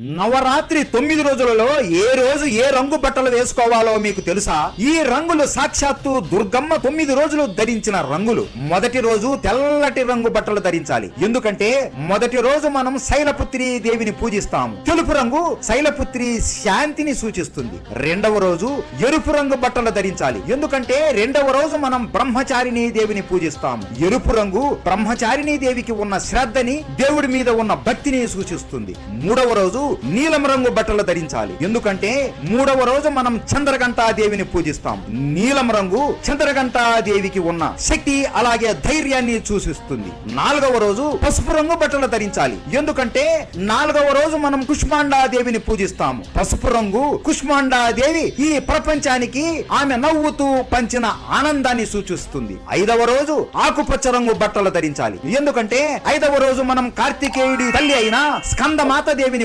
నవరాత్రి తొమ్మిది రోజులలో ఏ రోజు ఏ రంగు బట్టలు వేసుకోవాలో మీకు తెలుసా? ఈ రంగులు సాక్షాత్తు దుర్గమ్మ తొమ్మిది రోజులు ధరించిన రంగులు. మొదటి రోజు తెల్లటి రంగు బట్టలు ధరించాలి. ఎందుకంటే మొదటి రోజు మనం శైలపుత్రి దేవిని పూజిస్తాము. తెలుపు రంగు శైలపుత్రి శాంతిని సూచిస్తుంది. రెండవ రోజు ఎరుపు రంగు బట్టలు ధరించాలి. ఎందుకంటే రెండవ రోజు మనం బ్రహ్మచారిణి దేవిని పూజిస్తాము. ఎరుపు రంగు బ్రహ్మచారిణి దేవికి ఉన్న శ్రద్ధని దేవుడి మీద ఉన్న భక్తిని సూచిస్తుంది. మూడవ రోజు నీలం రంగు బట్టలు ధరించాలి. ఎందుకంటే మూడవ రోజు మనం చంద్రగంటా దేవిని పూజిస్తాం. నీలం రంగు చంద్రగంటా దేవికి ఉన్న శక్తి అలాగే ధైర్యాన్ని సూచిస్తుంది. నాలుగవ రోజు పసుపు రంగు బట్టలు ధరించాలి. ఎందుకంటే నాలుగవ రోజు మనం కుష్మాండా దేవిని పూజిస్తాము. పసుపు రంగు కుష్మాండా దేవి ఈ ప్రపంచానికి ఆమె నవ్వుతూ పంచిన ఆనందాన్ని సూచిస్తుంది. ఐదవ రోజు ఆకుపచ్చ రంగు బట్టలు ధరించాలి. ఎందుకంటే ఐదవ రోజు మనం కార్తికేయుడి తల్లి అయిన స్కందమాత దేవిని